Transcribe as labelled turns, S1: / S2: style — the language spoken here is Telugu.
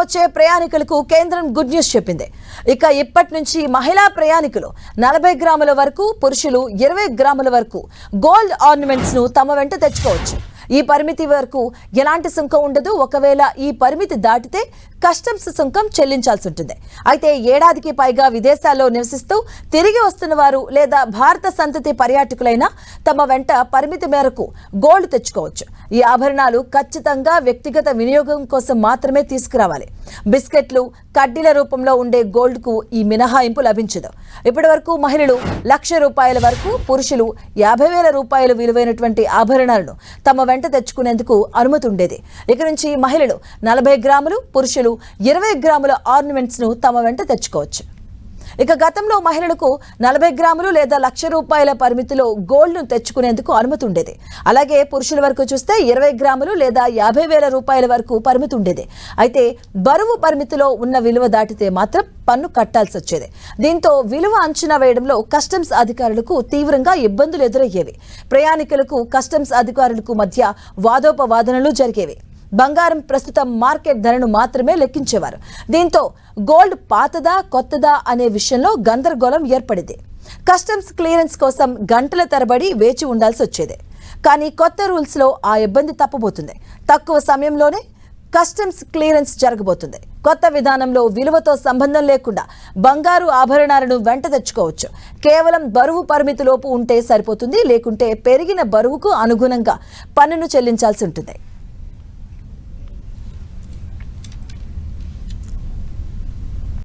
S1: వచ్చే ప్రయాణికులకు కేంద్రం గుడ్ న్యూస్ చెప్పింది. ఇక ఇప్పటి నుంచి మహిళా ప్రయాణికులు నలభై గ్రాముల వరకు పురుషులు ఇరవై గ్రాముల వరకు గోల్డ్ ఆర్నమెంట్స్ను తమ వెంట తెచ్చుకోవచ్చు. ఈ పరిమితి వరకు ఎలాంటి సుంకం ఉండదు. ఒకవేళ ఈ పరిమితి దాటితే కస్టమ్స్ సుంకం చెల్లించాల్సి ఉంటుంది అయితే ఏడాదికి పైగా విదేశాల్లో నివసిస్తూ తిరిగి వస్తున్న వారు లేదా భారత సంతతి పర్యాటకులైన తమ వెంట పరిమితి మేరకు గోల్డ్ తెచ్చుకోవచ్చు. ఈ ఆభరణాలు ఖచ్చితంగా వ్యక్తిగత వినియోగం కోసం మాత్రమే తీసుకురావాలి. బిస్కెట్లు కడ్డీల రూపంలో ఉండే గోల్డ్కు ఈ మినహాయింపు లభించదు. ఇప్పటి వరకు మహిళలు లక్ష రూపాయల వరకు పురుషులు యాభై వేల రూపాయలు విలువైనటువంటి ఆభరణాలను తమ వెంట తెచ్చుకునేందుకు అనుమతి ఉండేది. ఇక నుంచి మహిళలు నలభై గ్రాములు పురుషులు ఇరవై గ్రాముల ఆర్నమెంట్స్ను తమ వెంట తెచ్చుకోవచ్చు. ఇక గతంలో మహిళలకు నలభై గ్రాములు లేదా లక్ష రూపాయల పరిమితిలో గోల్డ్ను తెచ్చుకునేందుకు అనుమతి ఉండేది అలాగే పురుషుల వరకు చూస్తే ఇరవై గ్రాములు లేదా యాభై వేల రూపాయల వరకు పరిమితి ఉండేది అయితే బరువు పరిమితిలో ఉన్న విలువ దాటితే మాత్రం పన్ను కట్టాల్సి వచ్చేది. దీంతో విలువ అంచనా వేయడంలో కస్టమ్స్ అధికారులకు తీవ్రంగా ఇబ్బందులు ఎదురయ్యేవి. ప్రయాణికులకు కస్టమ్స్ అధికారులకు మధ్య వాదోపవాదనలు జరిగేవి. బంగారం ప్రస్తుతం మార్కెట్ ధరను మాత్రమే లెక్కించేవారు. దీంతో గోల్డ్ పాతదా కొత్తదా అనే విషయంలో గందరగోళం ఏర్పడింది. కస్టమ్స్ క్లియరెన్స్ కోసం గంటల తరబడి వేచి ఉండాల్సి వచ్చేది. కానీ కొత్త రూల్స్లో ఆ ఇబ్బంది తప్పబోతుంది. తక్కువ సమయంలోనే కస్టమ్స్ క్లియరెన్స్ జరగబోతుంది. కొత్త విధానంలో విలువతో సంబంధం లేకుండా బంగారు ఆభరణాలను వెంట తెచ్చుకోవచ్చు. కేవలం బరువు పరిమితిలోపు ఉంటే సరిపోతుంది లేకుంటే పెరిగిన బరువుకు అనుగుణంగా పన్నును చెల్లించాల్సి ఉంటుంది.